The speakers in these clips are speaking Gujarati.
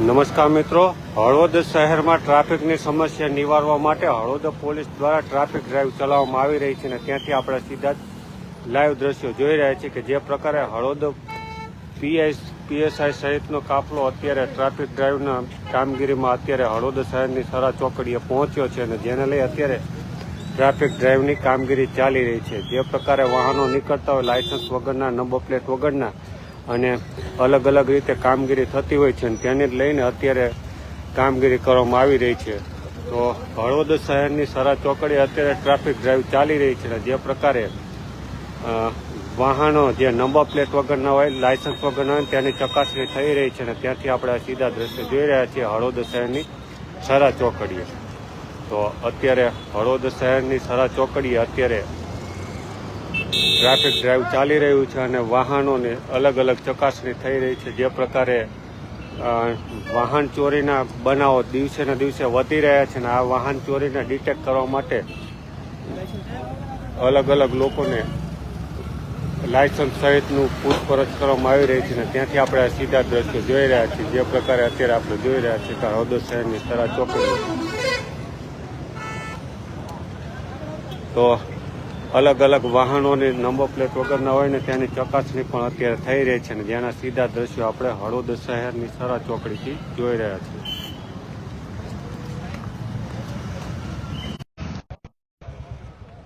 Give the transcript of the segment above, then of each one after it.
નમસ્કાર મિત્રો. હળવદ શહેરમાં ટ્રાફિકની સમસ્યા નિવારવા માટે હળવદ પોલીસ દ્વારા ટ્રાફિક ડ્રાઈવ ચલાવવામાં આવી રહી છે અને ત્યાંથી આપણે સીધા લાઈવ દ્રશ્યો જોઈ રહ્યા છીએ કે જે પ્રકારે હળવદ પીએસ, પીએસઆઈ સહિતનો કાફલો અત્યારે ટ્રાફિક ડ્રાઈવના કામગીરીમાં અત્યારે હળવદ શહેરની સરા ચોકડીએ પહોંચ્યો છે અને જેને લઈ અત્યારે ટ્રાફિક ડ્રાઈવની કામગીરી ચાલી રહી છે. જે પ્રકારે વાહનો નીકળતા હોય, લાયસન્સ વગરના, નંબર પ્લેટ વગરના અને અલગ અલગ રીતે કામગીરી થતી હોય છે અને તેને જ લઈને અત્યારે કામગીરી કરવામાં આવી રહી છે. તો હળવદ શહેરની સરા ચોકડીએ અત્યારે ટ્રાફિક ડ્રાઈવ ચાલી રહી છે અને જે પ્રકારે વાહનો જે નંબર પ્લેટ વગરના હોય, લાયસન્સ વગરના હોય, તેની ચકાસણી થઈ રહી છે અને ત્યાંથી આપણે સીધા દ્રશ્ય જોઈ રહ્યા છીએ હળવદ શહેરની સરા ચોકડીએ. તો અત્યારે હળવદ શહેરની સરા ચોકડીએ અત્યારે ટ્રાફિક ડ્રાઈવ ચાલી રહ્યું છે અને વાહનોની અલગ અલગ ચકાસણી થઈ રહી છે. જે પ્રકારે વાહન ચોરીના બનાવો દિવસે ને દિવસે વધી રહ્યા છે અને આ વાહન ચોરીને ડિટેક્ટ કરવા માટે અલગ અલગ લોકોને લાયસન્સ સહિતનું પૂછપરછ કરવામાં આવી રહી છે અને ત્યાંથી આપણે સીધા દ્રશ્યો જોઈ રહ્યા છીએ. જે પ્રકારે અત્યારે આપણે જોઈ રહ્યા છીએ કે હળવદ શહેરની તરા ચોકડી તો અલગ અલગ વાહનોની નંબર પ્લેટ વગરના હોય ને તેની ચકાસણી પણ અત્યારે થઈ રહી છે અને જેના સીધા દ્રશ્યો આપણે હળવદ શહેરની સરા ચોકડીથી જોઈ રહ્યા છીએ.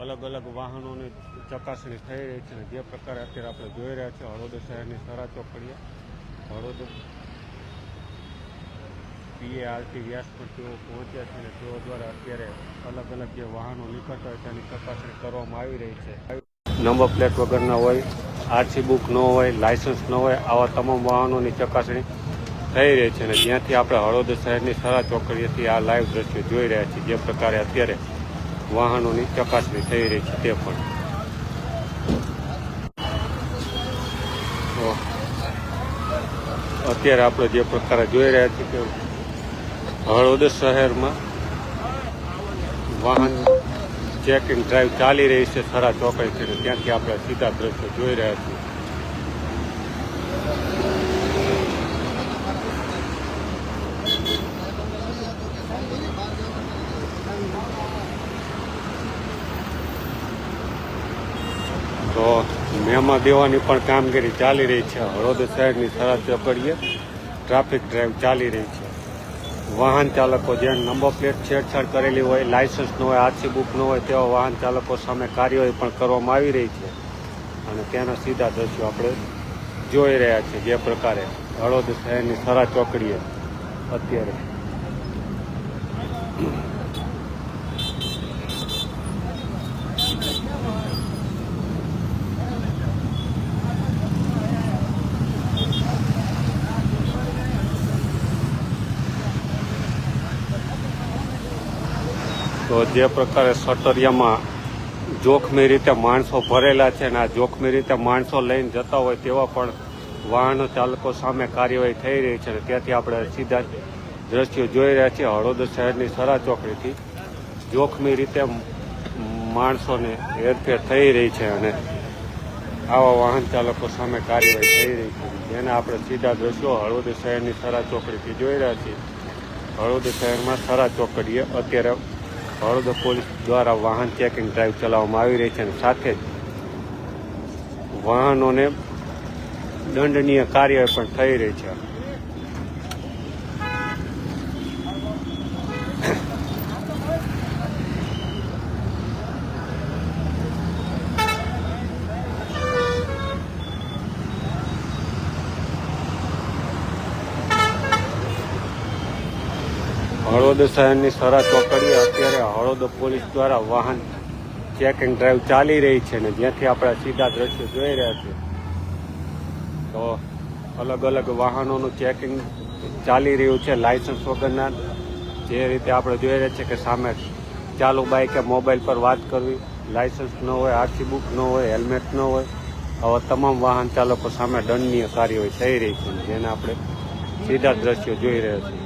અલગ અલગ વાહનોની ચકાસણી થઈ રહી છે અને જે પ્રકારે અત્યારે આપણે જોઈ રહ્યા છીએ હળવદ શહેરની સરા ચોકડીએ હળવદ પીએઆરટી વ્યાસ પર તેઓ પહોંચ્યા છે અને તેઓ દ્વારા અત્યારે અલગ અલગ જે વાહનો નીકળતા હોય તેની ચકાસણી કરવામાં આવી રહી છે. નંબર પ્લેટ વગરના હોય, આરસી બુક ન હોય, લાયસન્સ ન હોય, આવા તમામ વાહનોની ચકાસણી થઈ રહી છે અને જ્યાંથી આપણે હળવદ શહેરની સરા ચોકડીએથી આ લાઈવ દ્રશ્યો જોઈ રહ્યા છીએ, જે પ્રકારે અત્યારે વાહનોની ચકાસણી થઈ રહી છે તે પણ. અત્યારે આપણે જે પ્રકારે જોઈ રહ્યા છીએ કે હળવદ શહેરમાં વાહન ચેક ઇન ડ્રાઈવ ચાલી રહી છે સરા ચોકડીથી છે ત્યાંથી આપણે સીધા દ્રશ્યો જોઈ રહ્યા છીએ. તો મેમાં દેવાની પણ કામગીરી ચાલી રહી છે. હળવદ શહેરની સરહદ ચોકડીએ ટ્રાફિક ડ્રાઈવ ચાલી રહી છે. વાહન ચાલકો જે નંબર પ્લેટ છેડછાડ કરેલી હોય લાયસન્સ ન હોય, આરસી બુક ન હોય, તેવા વાહન ચાલકો સામે કાર્યવાહી પણ કરવામાં આવી રહી છે. અને તેના સીધા દ્રશ્યો આપણે જોઈ રહ્યા છીએ જે પ્રકારે હળવદ શહેરની સરા ચોકડીએ અત્યારે તો જે પ્રકારે સટરિયામાં જોખમી રીતે માણસો ભરેલા છે અને આ જોખમી રીતે માણસો લઈને જતા હોય તેવા પણ વાહન ચાલકો સામે કાર્યવાહી થઈ રહી છે અને ત્યાંથી આપણે સીધા દ્રશ્યો જોઈ રહ્યા છીએ હળોદર શહેરની સરા ચોકડીથી. જોખમી રીતે માણસોને હેરફેર થઈ રહી છે અને આવા વાહન ચાલકો સામે કાર્યવાહી થઈ રહી છે. જેને આપણે સીધા દ્રશ્યો હળવદ શહેરની સરા ચોકડીથી જોઈ રહ્યા છીએ. હળવદ શહેરમાં સરા ચોકડીએ અત્યારે હળવદ પોલીસ દ્વારા વાહન ચેકિંગ ડ્રાઈવ ચલાવવામાં આવી રહી છે અને સાથે જ વાહનોને દંડનીય કાર્યવાહી પણ થઈ રહી છે. હળવદ શહેરની સરા ચોકડીએ અત્યારે હળવદ પોલીસ દ્વારા વાહન ચેકિંગ ડ્રાઈવ ચાલી રહી છે ને જ્યાંથી આપણે સીધા દ્રશ્યો જોઈ રહ્યા છીએ, તો અલગ અલગ વાહનોનું ચેકિંગ ચાલી રહ્યું છે, લાયસન્સ વગરના. જે રીતે આપણે જોઈ રહ્યા છીએ કે સામે ચાલુ બાઈકે મોબાઈલ પર વાત કરવી, લાયસન્સ ન હોય, આરસી બુક ન હોય, હેલ્મેટ ન હોય, આવા તમામ વાહન ચાલકો સામે દંડનીય કાર્યવાહી થઈ રહી છે જેને આપણે સીધા દ્રશ્યો જોઈ રહ્યા છીએ.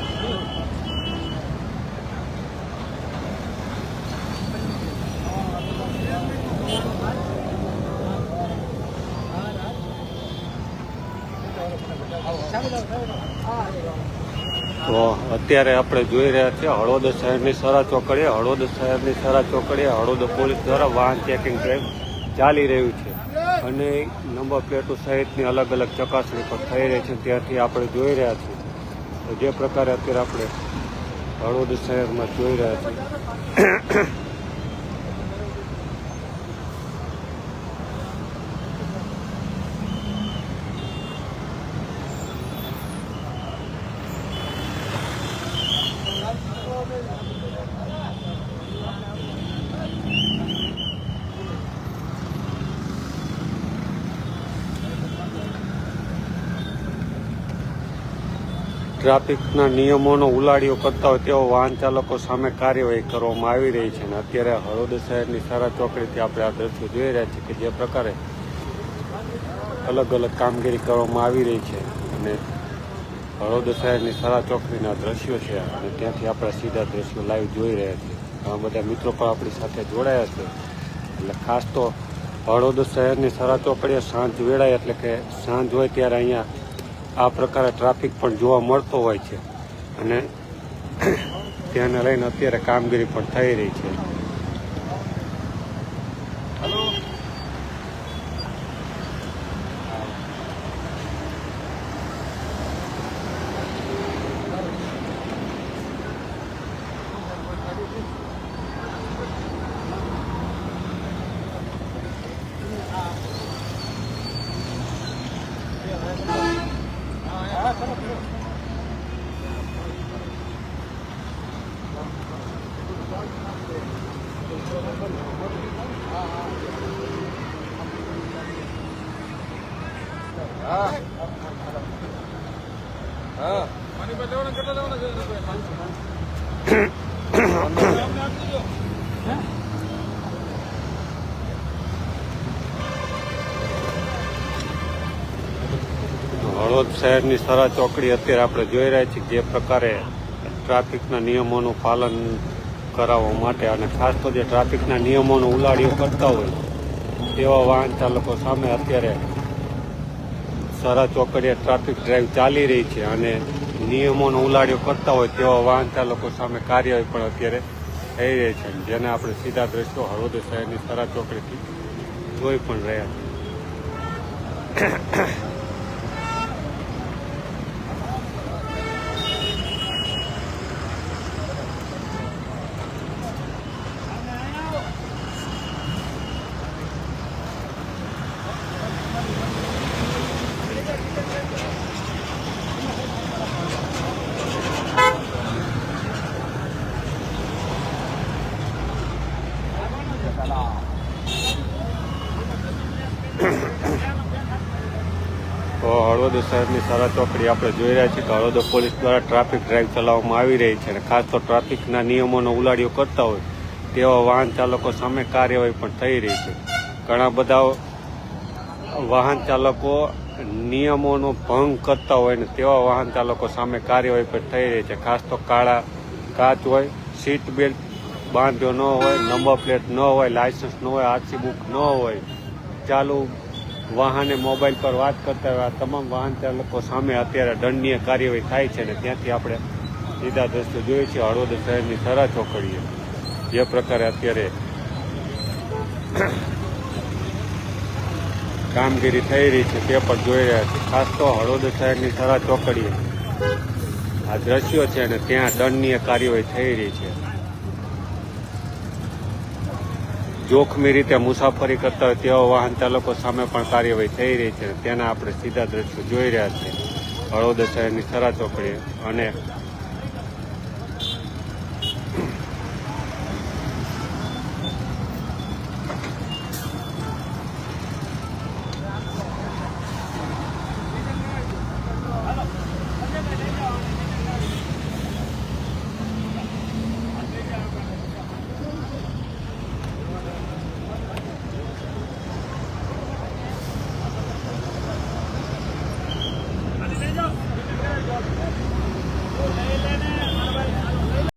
અત્યારે આપણે જોઈ રહ્યા છીએ હળવદ શહેરની સરા ચોકડીએ, હળવદ શહેરની સરા ચોકડીએ હળવદ પોલીસ દ્વારા વાહન ચેકિંગ ડ્રાઈવ ચાલી રહ્યું છે. અને નંબર પ્લેટો સહિતની અલગ અલગ ચકાસણી પણ થઈ રહી છે. ત્યાંથી આપણે જોઈ રહ્યા છીએ જે પ્રકારે અત્યારે આપણે હળવદ શહેરમાં જોઈ રહ્યા છીએ. ટ્રાફિકના નિયમોનો ઉલાડીઓ કરતા હોય તેવો વાહન ચાલકો સામે કાર્યવાહી કરવામાં આવી રહી છે અને અત્યારે હળવદ શહેરની સારા ચોકડીથી આપણે આ દ્રશ્યો જોઈ રહ્યા છીએ કે જે પ્રકારે અલગ અલગ કામગીરી કરવામાં આવી રહી છે અને હળવદ શહેરની સારા ચોકડીના દ્રશ્યો છે અને ત્યાંથી આપણે સીધા દ્રશ્યો લાઈવ જોઈ રહ્યા છીએ. ઘણા બધા મિત્રો પણ આપણી સાથે જોડાયા છે. એટલે ખાસ તો હળવદ શહેરની સારા ચોકડીએ સાંજ વેળાએ એટલે કે સાંજ હોય ત્યારે અહીંયા આ પ્રકારે ટ્રાફિક પણ જોવા મળતો હોય છે. અને તેને લઈને અત્યારે કામગીરી પણ થઈ રહી છે. હળવદ શહેરની સરા ચોકડી અત્યારે આપણે જોઈ રહ્યા છીએ જે પ્રકારે ટ્રાફિકના નિયમોનું પાલન કરાવવા માટે અને ખાસ તો જે ટ્રાફિકના નિયમોનો ઉલાડીઓ કરતા હોય તેવા વાહન ચાલકો સામે અત્યારે સરા ચોકડીએ ટ્રાફિક ડ્રાઈવ ચાલી રહી છે અને નિયમોનો ઉલાડીઓ કરતા હોય તેવા વાહન ચાલકો સામે કાર્યવાહી પણ અત્યારે થઈ રહી છે. જેને આપણે સીધા દ્રશ્યો હળવદ શહેરની સરા ચોકડીથી જોઈ પણ રહ્યા છીએ તો હળવદ શહેરની સારા ચોકડી આપણે જોઈ રહ્યા છીએ. કે હળવદ પોલીસ દ્વારા ટ્રાફિક ડ્રાઈવ ચલાવવામાં આવી રહી છે અને ખાસ તો ટ્રાફિકના નિયમોનો ઉલાડીઓ કરતા હોય તેવા વાહન ચાલકો સામે કાર્યવાહી પણ થઈ રહી છે. ઘણા બધા વાહન ચાલકો નિયમોનો ભંગ કરતા હોય ને તેવા વાહન ચાલકો સામે કાર્યવાહી પણ થઈ રહી છે. ખાસ તો કાળા કાચ હોય, સીટ બેલ્ટ બાંધ્યો ન હોય, નંબર પ્લેટ ન હોય, લાયસન્સ ન હોય, આરસી બુક ન હોય, ચાલુ વાહને મોબાઈલ પર વાત કરતા હોય તમામ વાહન ચાલકો સામે અત્યારે દંડનીય કાર્યવાહી થાય છે ને ત્યાંથી આપણે સીધા દ્રશ્યો જોઈએ છીએ. હળવદ શહેરની સરા ચોકડીએ જે પ્રકારે અત્યારે કામગીરી થઈ રહી છે તે પણ જોઈ રહ્યા છે ખાસ તો હળવદ શહેરની સરા ચોકડીએ આ દ્રશ્યો છે અને ત્યાં દંડનીય કાર્યવાહી થઈ રહી છે. જોખમી રીતે મુસાફરી કરતા હોય તેવા વાહન ચાલકો સામે પણ કાર્યવાહી થઈ રહી છે. તેના આપણે સીધા દ્રશ્યો જોઈ રહ્યા છીએ. હળવદ શહેરની સરા ચોકડીએ અને